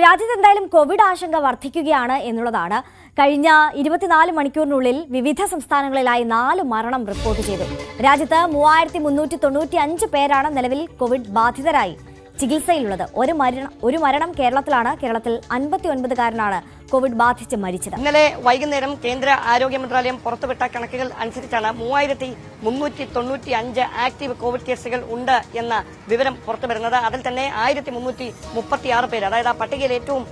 രാജ്യത്ത് എന്തായാലും കോവിഡ് ആശങ്ക വർദ്ധിക്കുകയാണ് എന്നുള്ളതാണ്. കഴിഞ്ഞ ഇരുപത്തിനാല് മണിക്കൂറിനുള്ളിൽ വിവിധ സംസ്ഥാനങ്ങളിലായി നാല് മരണം റിപ്പോർട്ട് ചെയ്തു. രാജ്യത്ത് മൂവായിരത്തി മുന്നൂറ്റി തൊണ്ണൂറ്റി അഞ്ച് പേരാണ് നിലവിൽ കോവിഡ് ബാധിതരായി ചികിത്സയിലുള്ളത്. ഒരു മരണം ഒരു മരണം കേരളത്തിലാണ്. കേരളത്തിൽ അൻപത്തി ഒൻപതുകാരനാണ് കോവിഡ് ബാധിച്ച് മരിച്ചത്. ഇന്നലെ വൈകുന്നേരം കേന്ദ്ര ആരോഗ്യ മന്ത്രാലയം പുറത്തുവിട്ട കണക്കുകൾ അനുസരിച്ചാണ് മൂവായിരത്തി മുന്നൂറ്റി തൊണ്ണൂറ്റി അഞ്ച് ആക്റ്റീവ് കോവിഡ് കേസുകൾ ഉണ്ട് എന്ന വിവരം പുറത്തു വരുന്നത് അതിൽ തന്നെ ആയിരത്തി മുന്നൂറ്റി മുപ്പത്തി ആറ് പേര് അതായത് ആ പട്ടികയിൽ ഏറ്റവും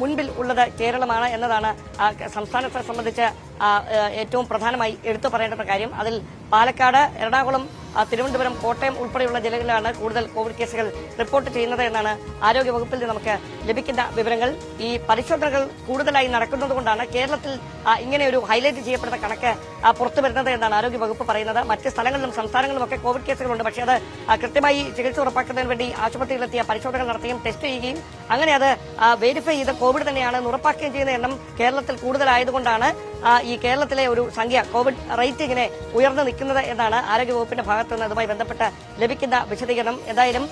മുൻപിൽ ഉള്ളത് കേരളമാണ് എന്നതാണ് സംസ്ഥാനത്തെ സംബന്ധിച്ച് ഏറ്റവും പ്രധാനമായി എടുത്തു പറയേണ്ട കാര്യം. അതിൽ പാലക്കാട് എറണാകുളം തിരുവനന്തപുരം കോട്ടയം ഉൾപ്പെടെയുള്ള ജില്ലകളിലാണ് കൂടുതൽ കോവിഡ് കേസുകൾ റിപ്പോർട്ട് ചെയ്യുന്നത് എന്നാണ് ആരോഗ്യവകുപ്പിൽ നിന്ന് നമുക്ക് ലഭിക്കുന്ന വിവരങ്ങൾ. ഈ പരിശോധനകൾ കൂടുതലായി നടക്കുന്നതുകൊണ്ടാണ് കേരളത്തിൽ ഇങ്ങനെ ഒരു ഹൈലൈറ്റ് ചെയ്യപ്പെടുന്ന കണക്ക് പുറത്തു വരുന്നത് എന്നാണ് ആരോഗ്യവകുപ്പ് പറയുന്നത്. മറ്റ് സ്ഥലങ്ങളിലും സംസ്ഥാനങ്ങളിലും ഒക്കെ കോവിഡ് കേസുകളുണ്ട്. പക്ഷേ അത് കൃത്യമായി ചികിത്സ ഉറപ്പാക്കുന്നതിന് വേണ്ടി ആശുപത്രിയിലെത്തിയ പരിശോധനകൾ നടത്തുകയും ടെസ്റ്റ് ചെയ്യുകയും അങ്ങനെ അത് വെരിഫൈ ചെയ്ത് കോവിഡ് തന്നെയാണെന്ന് ഉറപ്പാക്കുകയും ചെയ്യുന്ന എണ്ണം കേരളത്തിൽ കൂടുതലായതുകൊണ്ടാണ് ഈ കേരളത്തിലെ ഒരു സംഖ്യ കോവിഡ് റേറ്റ് ഇങ്ങനെ ഉയർന്നു നിൽക്കുന്നത് എന്നാണ് ആരോഗ്യവകുപ്പിന്റെ ഭാഗത്തു നിന്ന് അതുമായി ബന്ധപ്പെട്ട് ലഭിക്കുന്ന വിശദീകരണം. എന്തായാലും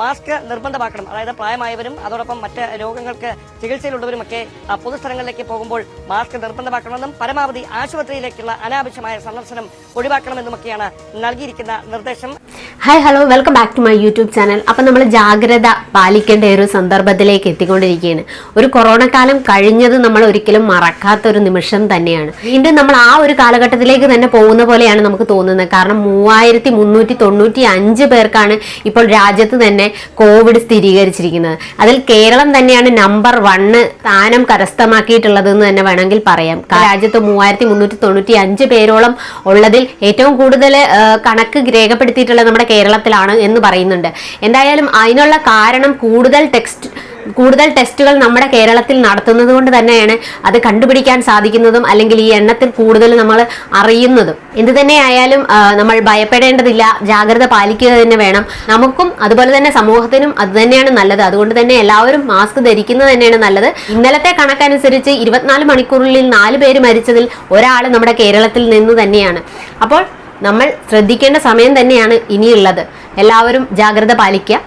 മാസ്ക് നിർബന്ധമാക്കണം. അതായത് പ്രായമായവരും അതോടൊപ്പം മറ്റ് രോഗങ്ങൾക്ക് ചികിത്സയിലുള്ളവരുമൊക്കെ പൊതുസ്ഥലങ്ങളിലേക്ക് പോകുമ്പോൾ മാസ്ക് നിർബന്ധമാക്കണമെന്നും പരമാവധി ആശുപത്രിയിലേക്കുള്ള അനാവശ്യമായ സന്ദർശനം ഒഴിവാക്കണമെന്നുമൊക്കെയാണ് നൽകിയിരിക്കുന്ന നിർദ്ദേശം. Hi hello welcome back to my YouTube channel അപ്പം നമ്മൾ ജാഗ്രത പാലിക്കേണ്ട ഒരു സന്ദർഭത്തിലേക്ക് എത്തിക്കൊണ്ടിരിക്കുകയാണ്. ഒരു കൊറോണ കാലം കഴിഞ്ഞത് നമ്മൾ ഒരിക്കലും മറക്കാത്ത ഒരു നിമിഷം തന്നെയാണ്. വീണ്ടും നമ്മൾ ആ ഒരു കാലഘട്ടത്തിലേക്ക് തന്നെ പോകുന്ന പോലെയാണ് നമുക്ക് തോന്നുന്നത്. കാരണം മൂവായിരത്തി മുന്നൂറ്റി തൊണ്ണൂറ്റി അഞ്ച് പേർക്കാണ് ഇപ്പോൾ രാജ്യത്ത് തന്നെ കോവിഡ് സ്ഥിരീകരിച്ചിരിക്കുന്നത്. അതിൽ കേരളം തന്നെയാണ് നമ്പർ വണ്ണ് സ്ഥാനം കരസ്ഥമാക്കിയിട്ടുള്ളതെന്ന് തന്നെ വേണമെങ്കിൽ പറയാം. രാജ്യത്ത് മൂവായിരത്തി മുന്നൂറ്റി തൊണ്ണൂറ്റി അഞ്ച് പേരോളം ഉള്ളതിൽ ഏറ്റവും കൂടുതൽ കണക്ക് രേഖപ്പെടുത്തിയിട്ടുള്ളത് നമ്മുടെ കേരളത്തിലാണ് എന്ന് പറയുന്നുണ്ട്. എന്തായാലും അതിനുള്ള കാരണം കൂടുതൽ ടെക്സ്റ്റ് കൂടുതൽ ടെസ്റ്റുകൾ നമ്മുടെ കേരളത്തിൽ നടത്തുന്നത് കൊണ്ട് തന്നെയാണ് അത് കണ്ടുപിടിക്കാൻ സാധിക്കുന്നതും അല്ലെങ്കിൽ ഈ എണ്ണത്തിൽ കൂടുതൽ നമ്മൾ അറിയുന്നതും. എന്ത് തന്നെ ആയാലും നമ്മൾ ഭയപ്പെടേണ്ടതില്ല ജാഗ്രത പാലിക്കുക തന്നെ വേണം. നമുക്കും അതുപോലെ തന്നെ സമൂഹത്തിനും അത് തന്നെയാണ് നല്ലത്. അതുകൊണ്ട് തന്നെ എല്ലാവരും മാസ്ക് ധരിക്കുന്നത് തന്നെയാണ് നല്ലത്. ഇന്നലത്തെ കണക്കനുസരിച്ച് ഇരുപത്തിനാല് മണിക്കൂറിൽ നാല് പേര് മരിച്ചതിൽ ഒരാൾ നമ്മുടെ കേരളത്തിൽ നിന്ന് തന്നെയാണ്. അപ്പോൾ നമ്മൾ ശ്രദ്ധിക്കേണ്ട സമയം തന്നെയാണ് ഇനിയുള്ളത്. എല്ലാവരും ജാഗ്രത പാലിക്കുക.